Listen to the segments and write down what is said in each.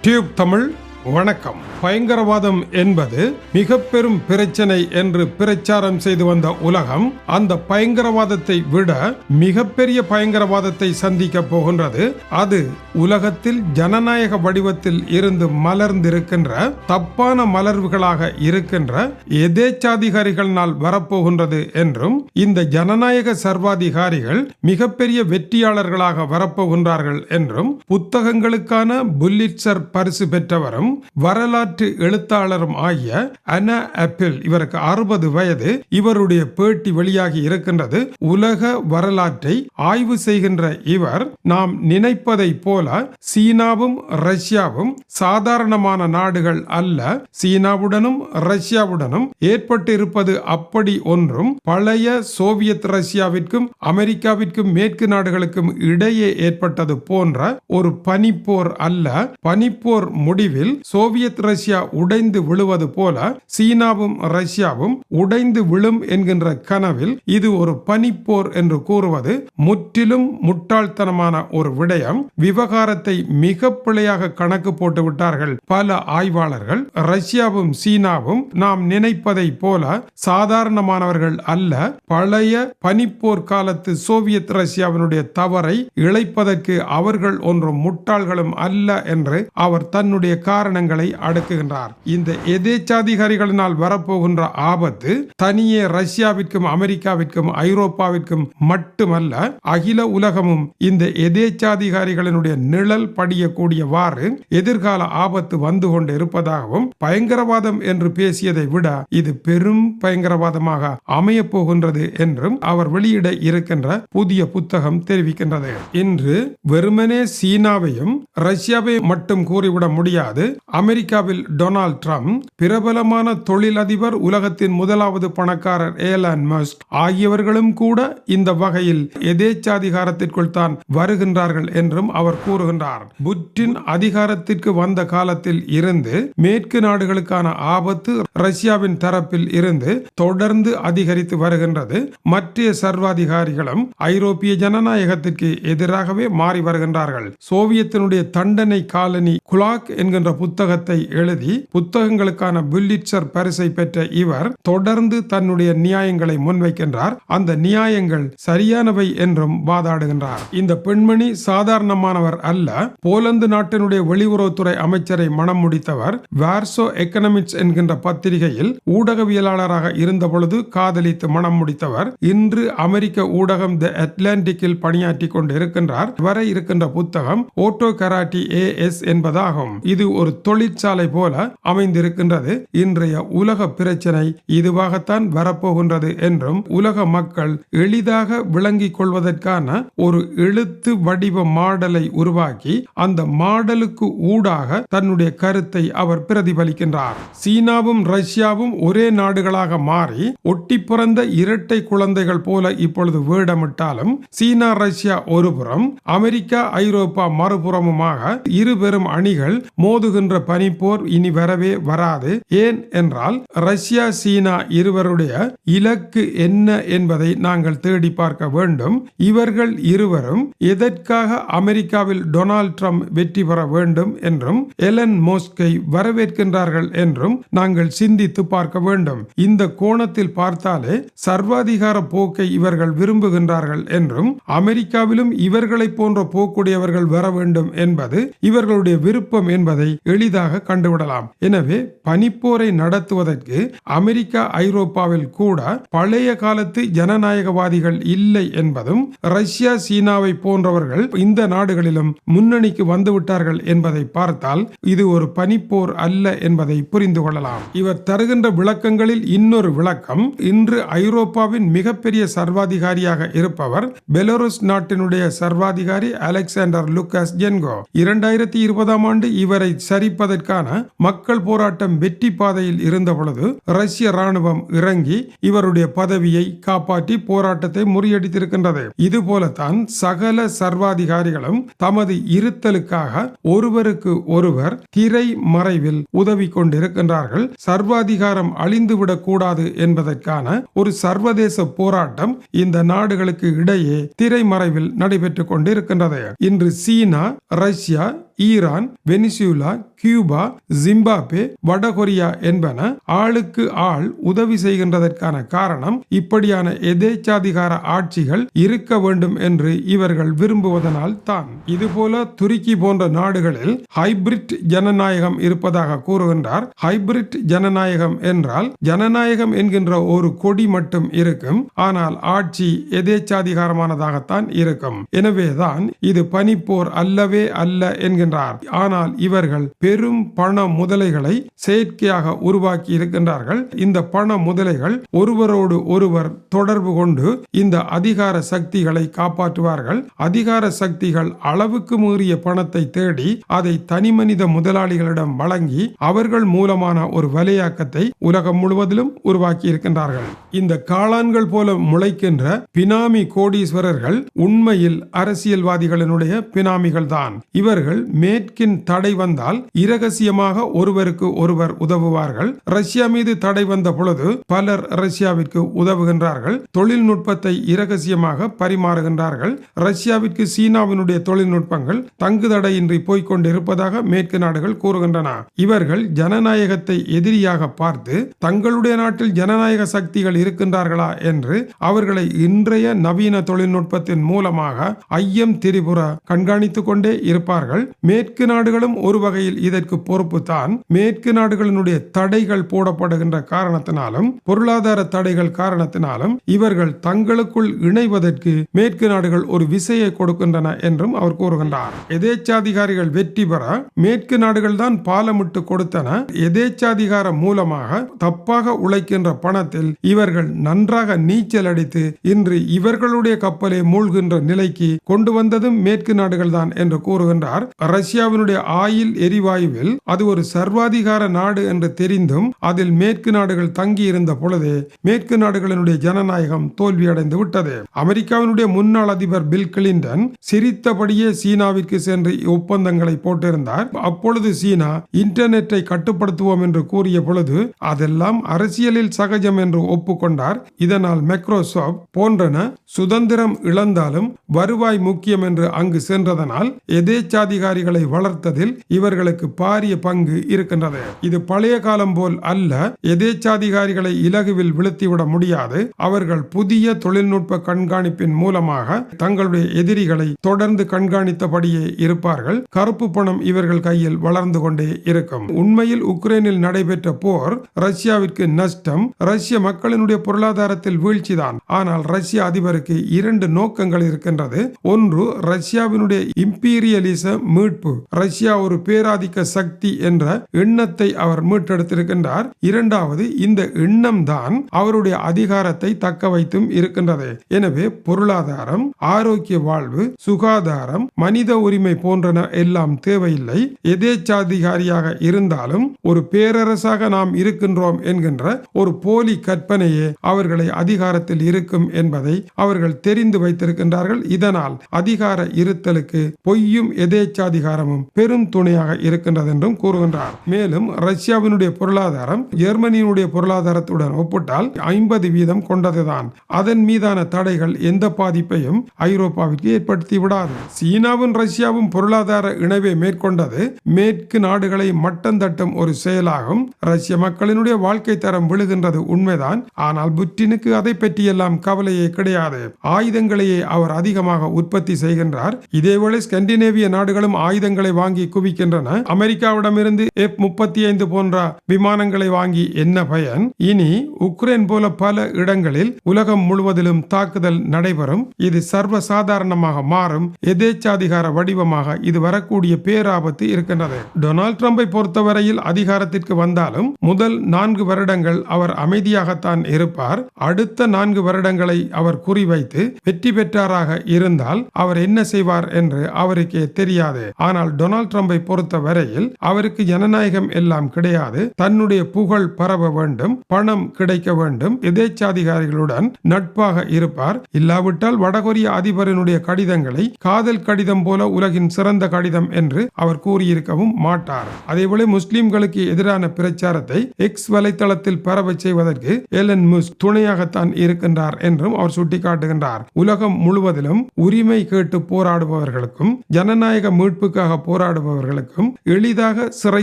Tube Tamil வணக்கம். பயங்கரவாதம் என்பது மிக பெரும் பிரச்சனை என்று பிரச்சாரம் செய்து வந்த உலகம் அந்த பயங்கரவாதத்தை விட மிகப்பெரிய பயங்கரவாதத்தை சந்திக்க போகின்றது. அது உலகத்தில் ஜனநாயக வடிவத்தில் இருந்து மலர்ந்திருக்கின்ற தப்பான மலர்வுகளாக இருக்கின்ற எதேச்சாதிகாரிகளினால் வரப்போகின்றது என்றும் இந்த ஜனநாயக சர்வாதிகாரிகள் மிகப்பெரிய வெற்றியாளர்களாக வரப்போகின்றார்கள் என்றும் புத்தகங்களுக்கான புல்லிட்சர் பரிசு பெற்றவரும் வரலாற்று எழுத்தாளரும் ஆகிய அனா ஆப்பிள் இவருக்கு அறுபது வயது. இவருடைய பேட்டி வெளியாகி இருக்கின்றது. உலக வரலாற்றை ஆய்வு செய்கின்ற இவர் நாம் நினைப்பதை போல சீனாவும் ரஷ்யாவும் சாதாரணமான நாடுகள் அல்ல. சீனாவுடனும் ரஷ்யாவுடனும் ஏற்பட்டு இருப்பது அப்படி ஒன்றும் பழைய சோவியத் ரஷ்யாவிற்கும் அமெரிக்காவிற்கும் மேற்கு நாடுகளுக்கும் இடையே ஏற்பட்டது போன்ற ஒரு பனிப்போர் அல்ல. பனிப்போர் முடிவில் சோவியத் ரஷ்யா உடைந்து விழுவது போல சீனாவும் ரஷ்யாவும் உடைந்து விழும் என்கின்ற கனவில் இது ஒரு பனிப்போர் என்று கூறுவது முற்றிலும் முட்டாள்தனமான ஒரு விடயம். விவகாரத்தை மிக பிழையாக கணக்கு போட்டு விட்டார்கள் பல ஆய்வாளர்கள். ரஷ்யாவும் சீனாவும் நாம் நினைப்பதை போல சாதாரணமானவர்கள் அல்ல. பழைய பனிப்போர் காலத்து சோவியத் ரஷ்யாவினுடைய தவறை இழைப்பதற்கு அவர்கள் ஒன்றும் முட்டாள்களும் அல்ல என்று அவர் தன்னுடைய காரணங்களை அடுக்குகின்றார். இந்த எதேச்சாதிகாரிகளினால் வரப்போகின்ற ஆபத்து தனியே ரஷ்யாவிற்கும் அமெரிக்காவிற்கும் ஐரோப்பாவிற்கும் மட்டுமல்ல அகில உலகமும் இந்த எதேச்சாதிகாரிகளினுடைய நிழல் படியக்கூடியவாறு எதிர்கால ஆபத்து வந்து கொண்டு இருப்பதாகவும் பயங்கரவாதம் என்று பேசியதை விட இது பெரும் பயங்கரவாதமாக அமைய போகின்றது என்றும் அவர் வெளியிட இருக்கின்ற புதிய புத்தகம் தெரிவிக்கின்றது. இன்று வெறுமனே சீனாவையும் ரஷ்யாவையும் மட்டும் கூறிவிட முடியாது. அமெரிக்காவில் டொனால்ட் ட்ரம்ப் பிரபலமான தொழிலதிபர் உலகத்தின் முதலாவது பணக்காரர் ஏலான் மஸ்க் ஆகியவர்களும் கூட இந்த வகையில் எதேச்சாதிகாரத்திற்குள் தான் வருகின்றார்கள் என்றும் அவர் கூறுகின்றார். புட்டின் அதிகாரத்திற்கு வந்த காலத்தில் இருந்து மேற்கு நாடுகளுக்கான ஆபத்து ரஷ்யாவின் தரப்பில் இருந்து தொடர்ந்து அதிகரித்து வருகின்றது. மற்ற சர்வாதிகாரிகளும் ஐரோப்பிய ஜனநாயகத்திற்கு எதிராகவே மாறி வருகின்றார்கள். சோவியத்தினுடைய தண்டனை காலனி குலாக் என்கின்ற புத்தகத்தை எழுதி புத்தகங்களுக்கான புல்லிச்சர் பரிசை பெற்ற இவர் தொடர்ந்து தன்னுடைய நியாயங்களை முன்வைக்கின்றார். அந்த நியாயங்கள் சரியானவை என்றும் வாதாடுகின்றார். இந்த பெண்மணி சாதாரணமானவர் அல்ல. போலந்து நாட்டினுடைய வெளியுறவுத்துறை அமைச்சரை மனம் முடித்தவர் வார்சோ எக்கனமிக்ஸ் என்கின்ற பத்திரிகையில் ஊடகவியலாளராக இருந்தபொழுது காதலித்து மனம் முடித்தவர் இன்று அமெரிக்க ஊடகம் தி அட்லாண்டிக்கில் பணியாற்றி கொண்டு இருக்கின்றார் வர இருக்கின்ற புத்தகம் ஓட்டோ கராட்டி ஏ எஸ் என்பதாகும். இது ஒரு தொழிற்சாலை போல அமைந்திருக்கின்றது. இன்றைய உலக பிரச்சனை இதுவாகத்தான் வரப்போகின்றது என்றும் உலக மக்கள் எளிதாக விளங்கிக் கொள்வதற்கான ஒரு எழுத்து வடிவ மாடலை உருவாக்கி அந்த மாடலுக்கு ஊடாக தன்னுடைய கருத்தை அவர் பிரதிபலிக்கின்றார். சீனாவும் ரஷ்யாவும் ஒரே நாடுகளாக மாறி ஒட்டி பிறந்த இரட்டை குழந்தைகள் போல இப்பொழுது வேடமிட்டாலும் சீனா ரஷ்யா ஒருபுறம் அமெரிக்கா ஐரோப்பா மறுபுறமுமாக இரு பெரும் அணிகள் மோதுகின்ற போன்ற பனிப்போர் இனி வரவே வராது. ஏன் என்றால் ரஷ்யா சீனா இருவருடைய இலக்கு என்ன என்பதை நாங்கள் தேடி பார்க்க வேண்டும். இவர்கள் இருவரும் எதற்காக அமெரிக்காவில் டொனால்ட் ட்ரம்ப் வெற்றி பெற வேண்டும் என்றும் எலன் மோஸ்கை வரவேற்கின்றார்கள் என்றும் நாங்கள் சிந்தித்து பார்க்க வேண்டும். இந்த கோணத்தில் பார்த்தாலே சர்வாதிகார போக்கை இவர்கள் விரும்புகின்றார்கள் என்றும் அமெரிக்காவிலும் இவர்களை போன்ற போக்குடையவர்கள் வர வேண்டும் என்பது இவர்களுடைய விருப்பம் என்பதை எளிதாக கண்டுவிடலாம். எனவே பனிப்போரை நடத்துவதற்கு அமெரிக்கா ஐரோப்பாவில் கூட பழைய காலத்து ஜனநாயகவாதிகள் இல்லை என்பதும் ரஷ்யா சீனாவை போன்றவர்கள் இந்த நாடுகளிலும் முன்னணிக்கு வந்துவிட்டார்கள் என்பதை பார்த்தால் இது ஒரு பனிப்போர் அல்ல என்பதை புரிந்து கொள்ளலாம். இவர் தருகின்ற விளக்கங்களில் இன்னொரு விளக்கம் இன்று ஐரோப்பாவின் மிகப்பெரிய சர்வாதிகாரியாக இருப்பவர் பெலருஸ் நாட்டினுடைய சர்வாதிகாரி அலெக்சாண்டர் லுக்காஸ் ஜென்கோ. இரண்டாயிரத்தி இருபதாம் ஆண்டு இவரை சரிப்பதற்கான மக்கள் போராட்டம் வெற்றி பாதையில் இருந்த பொழுது ரஷ்ய ராணுவம் இறங்கி இவருடைய பதவியை காப்பாற்றி போராட்டத்தை முறியடித்திருக்கின்றது. இதுபோலத்தான் சகல சர்வாதிகாரிகளும் தமது இருத்தலுக்காக ஒருவருக்கு ஒருவர் திரை மறைவில் உதவி கொண்டிருக்கின்றார்கள். சர்வாதிகாரம் அழிந்துவிடக் கூடாது என்பதற்கான ஒரு சர்வதேச போராட்டம் இந்த நாடுகளுக்கு இடையே திரைமறைவில் நடைபெற்றுக் கொண்டிருக்கின்றது. இன்று சீனா Russia Iran Venezuela Cuba Zimbabwe வடகொரியா என்பன ஆளுக்கு ஆள் உதவி செய்கின்றதற்கான காரணம் இப்படியான எதேச்சாதிகார ஆட்சிகள் இருக்க வேண்டும் என்று இவர்கள் விரும்புவதனால் தான். இதுபோல துருக்கி போன்ற நாடுகளில் ஹைபிரிட் ஜனநாயகம் இருப்பதாக கூறுகின்றார். ஹைபிரிட் ஜனநாயகம் என்றால் ஜனநாயகம் என்கின்ற ஒரு கொடி மட்டும் இருக்கும். ஆனால் ஆட்சி எதேச்சாதிகாரமானதாகத்தான் இருக்கும். எனவேதான் இது பனிப்போர் அல்லவே அல்ல என்கின்ற இருக்கின்றார். ஆனால் இவர்கள் பெரும் பண முதலைகளை செயற்கையாக உருவாக்கி இருக்கின்றார்கள். இந்த பண முதலைகள் ஒருவரோடு ஒருவர் தொடர்பு கொண்டு இந்த அதிகார சக்திகளை காப்பாற்றுவார்கள். அதிகார சக்திகள் அளவுக்கு மீறிய பணத்தை தேடி அதை தனிமனித முதலாளிகளிடம் வழங்கி அவர்கள் மூலமான ஒரு வலையாக்கத்தை உலகம் முழுவதிலும் உருவாக்கி இருக்கின்றார்கள். இந்த காளான்கள் போல முளைக்கின்ற பினாமி கோடீஸ்வரர்கள் உண்மையில் அரசியல்வாதிகளினுடைய பினாமிகள் தான் இவர்கள் மேற்கின் தடை வந்தால் இரகசியமாக ஒருவருக்கு ஒருவர் உதவுவார்கள். ரஷ்யா மீது தடை வந்த பொழுது பலர் ரஷ்யாவிற்கு உதவுகின்றார்கள். தொழில்நுட்பத்தை இரகசியமாக பரிமாறுகின்றார்கள். ரஷ்யாவிற்கு சீனாவினுடைய தொழில்நுட்பங்கள் தங்கு தடையின்றி போய்கொண்டிருப்பதாக மேற்கு நாடுகள் கூறுகின்றன. இவர்கள் ஜனநாயகத்தை எதிரியாக பார்த்து தங்களுடைய நாட்டில் ஜனநாயக சக்திகள் இருக்கின்றார்களா என்று அவர்களை இன்றைய நவீன தொழில்நுட்பத்தின் மூலமாக ஐயம் திரிபுர கண்காணித்துக் கொண்டே இருப்பார்கள். மேற்கு நாடுகளும் ஒரு வகையில் இதற்கு பொறுப்புத்தான். மேற்கு நாடுகளினுடைய தடைகள் போடப்படுகின்ற காரணத்தினாலும் பொருளாதார தடைகள் காரணத்தினாலும் இவர்கள் தங்களுக்குள் இணைவதற்கு மேற்கு நாடுகள் ஒரு விசையை கொடுக்கின்றன என்றும் அவர் கூறுகின்றார். எதேச்சாதிகாரிகள் வெற்றி பெற மேற்கு நாடுகள் தான் பாலமிட்டு கொடுத்தன. எதேச்சாதிகாரம் மூலமாக தப்பாக உழைக்கின்ற பணத்தில் இவர்கள் நன்றாக நீச்சல் அடித்து இன்று இவர்களுடைய கப்பலை மூழ்கின்ற நிலைக்கு கொண்டு வந்ததும் மேற்கு நாடுகள் தான் என்று கூறுகின்றார். ரஷ்யாவினுடைய ஆயில் எரிவாயுவில் அது ஒரு சர்வாதிகார நாடு என்று தெரிந்தும் அதில் மேற்கு நாடுகள் தங்கியிருந்த பொழுது மேற்கு நாடுகளினுடைய ஜனநாயகம் தோல்வியடைந்து விட்டது. அமெரிக்காவினுடைய முன்னாள் அதிபர் பில் கிளின்டன் சிரித்தபடியே சீனாவிற்கு சென்று ஒப்பந்தங்களை போட்டிருந்தார். அப்பொழுது சீனா இன்டர்நெட்டை கட்டுப்படுத்துவோம் என்று கூறிய பொழுது அதெல்லாம் அரசியலில் சகஜம் என்று ஒப்புக்கொண்டார். இதனால் மைக்ரோசாப்ட் போன்றன சுதந்திரம் இழந்தாலும் வருவாய் முக்கியம் என்று அங்கு சென்றதனால் எதேச்சாதிகாரி அதிகாரிகளை வளர்த்ததில் இவர்களுக்கு பாரிய பங்கு இருக்கின்றது. இது பழைய காலம் போல் அல்ல எதேச்சாதிகாரிகளை இலகுவில் விழுத்திவிட முடியாது. அவர்கள் புதிய தொழில்நுட்ப கண்காணிப்பின் மூலமாக தங்களுடைய எதிரிகளை தொடர்ந்து கண்காணித்தபடியே இருப்பார்கள். கருப்பு பணம் இவர்கள் கையில் வளர்ந்து கொண்டே இருக்கும். உண்மையில் உக்ரைனில் நடைபெற்ற போர் ரஷ்யாவிற்கு நஷ்டம் ரஷ்ய மக்களினுடைய பொருளாதாரத்தில் வீழ்ச்சிதான். ஆனால் ரஷ்ய அதிபருக்கு இரண்டு நோக்கங்கள் இருக்கின்றது. ஒன்று ரஷ்யாவினுடைய இம்பீரியலிச மீட்பு. ரஷ்யா ஒரு பேராதிக்க சக்தி என்ற எண்ணத்தை அவர் மீட்டெடுத்திருக்கின்றார். இரண்டாவது இந்த எண்ணம் தான் அவருடைய அதிகாரத்தை தக்க வைத்தும் இருக்கின்றது. எனவே பொருளாதாரம் ஆரோக்கிய வாழ்வு சுகாதாரம் மனித உரிமை போன்றன எல்லாம் தேவையில்லை. எதேச்சாதிகாரியாக இருந்தாலும் ஒரு பேரரசாக நாம் இருக்கின்றோம் என்கின்ற ஒரு போலி கற்பனையே அவர்களை அதிகாரத்தில் இருக்கும் என்பதை அவர்கள் தெரிந்து வைத்திருக்கின்றார்கள். இதனால் அதிகார இருத்தலுக்கு பொய்யும் எதேச்சாதி அதிகாரமும் பெரும் துணையாக இருக்கின்றது என்றும் கூறுகின்றார். மேலும் ரஷ்யாவினுடைய பொருளாதாரம் ஜெர்மனியினுடைய பொருளாதாரத்துடன் ஒப்பிட்டால் ஐம்பது வீதம் கொண்டதுதான். அதன் மீதான தடைகள் எந்த பாதிப்பையும் ஐரோப்பாவிற்கு ஏற்படுத்தி விடாது. சீனாவும் ரஷ்யாவும் பொருளாதார இணைவை மேற்கொண்டது மேற்கு நாடுகளை மட்டம் தட்டும் ஒரு செயலாகும். ரஷ்ய மக்களினுடைய வாழ்க்கை தரம் விழுகின்றது உண்மைதான். ஆனால் புட்டினுக்கு அதை பற்றியெல்லாம் கவலையே கிடையாது. ஆயுதங்களையே அவர் அதிகமாக உற்பத்தி செய்கின்றார். இதேவேளை ஸ்கண்டினேவிய நாடுகளும் ஆயுதங்களை வாங்கி குவிக்கின்றன. அமெரிக்காவிடமிருந்து எஃப் முப்பத்தி ஐந்து போன்ற விமானங்களை வாங்கி என்ன பயன்? இனி உக்ரைன் போல பல இடங்களில் உலகம் முழுவதிலும் தாக்குதல் நடைபெறும். இது சர்வ சாதாரணமாக மாறும். எதேச்சாதிகார வடிவமாக இது வரக்கூடிய பேராபத்து இருக்கின்றது. டொனால்ட் ட்ரம்பை பொறுத்தவரையில் அதிகாரத்திற்கு வந்தாலும் முதல் நான்கு வருடங்கள் அவர் அமைதியாகத்தான் இருப்பார். அடுத்த நான்கு வருடங்களை அவர் குறிவைத்து வெற்றி பெற்றாராக இருந்தால் அவர் என்ன செய்வார் என்று அவருக்கே தெரியாது. ஆனால் டொனால்ட் ட்ரம்பை பொறுத்த வரையில் அவருக்கு ஜனநாயகம் எல்லாம் கிடையாது. தன்னுடைய புகழ் பரவ வேண்டும் பணம் கிடைக்க வேண்டும் எதேச்சாதிகாரிகளுடன் நட்பாக இருப்பார். இல்லாவிட்டால் வடகொரிய அதிபரினுடைய கடிதங்களை காதல் கடிதம் போல உலகின் சிறந்த கடிதம் என்று அவர் கூறியிருக்கவும் மாட்டார். அதேபோல முஸ்லிம்களுக்கு எதிரான பிரச்சாரத்தை எக்ஸ் வலைத்தளத்தில் பரவச் செய்வதற்கு எலன் முஸ் துணையாகத்தான் இருக்கின்றார் என்றும் அவர் சுட்டிக்காட்டுகின்றார். உலகம் முழுவதிலும் உரிமை கேட்டு போராடுபவர்களுக்கும் ஜனநாயக மீட்பு மீட்புக்காக போராடுபவர்களுக்கும் எளிதாக சிறை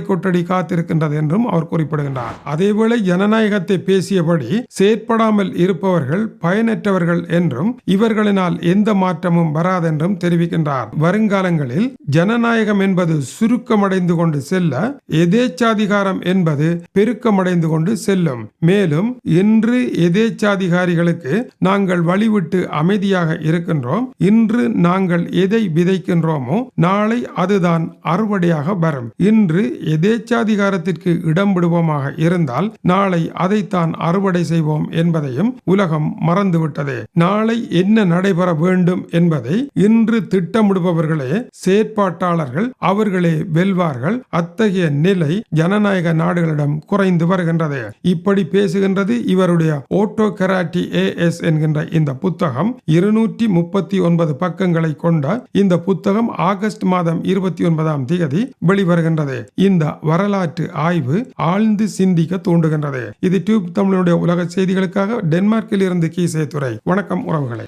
கொட்டடி காத்திருக்கின்றது என்றும் அவர் குறிப்பிடுகின்றார். அதேவேளை ஜனநாயகத்தை பேசியபடி செயற்படாமல் இருப்பவர்கள் பயனற்றவர்கள் என்றும் இவர்களினால் எந்த மாற்றமும் வராதென்றும் தெரிவிக்கின்றார். வருங்காலங்களில் ஜனநாயகம் என்பது சுருக்கமடைந்து கொண்டு செல்ல எதேச்சாதிகாரம் என்பது பெருக்கமடைந்து கொண்டு செல்லும். மேலும் இன்று எதேச்சாதிகாரிகளுக்கு நாங்கள் வழிவிட்டு அமைதியாக இருக்கின்றோம். இன்று நாங்கள் எதை விதைக்கின்றோமோ நாளை அதுதான் அறுவடையாக வரும். இன்று எதேச்சாதிகாரத்திற்கு இடம்பிடுவோமாக இருந்தால் நாளை அதைத்தான் அறுவடை செய்வோம் என்பதையும் உலகம் மறந்துவிட்டது. நாளை என்ன நடைபெற வேண்டும் என்பதை இன்று திட்டமிடுபவர்களே செயற்பாட்டாளர்கள் அவர்களே வெல்வார்கள். அத்தகைய நிலை ஜனநாயக நாடுகளிடம் குறைந்து வருகின்றது. இப்படி பேசுகின்றது இவருடைய ஓட்டோ கராட்டி ஏஎஸ் என்கின்ற இந்த புத்தகம். இருநூற்றி முப்பத்தி ஒன்பது பக்கங்களை கொண்ட இந்த புத்தகம் ஆகஸ்ட் மாதம் இருபத்தி ஒன்பதாம் தேதி வெளிவருகின்றது. இந்த வரலாற்று ஆய்வு ஆழ்ந்து சிந்திக்க தூண்டுகின்றது. இது டியூப் தமிழனுடைய உலக செய்திகளுக்காக டென்மார்க்கில் இருந்து கீசே துறை வணக்கம் உறவுகளே.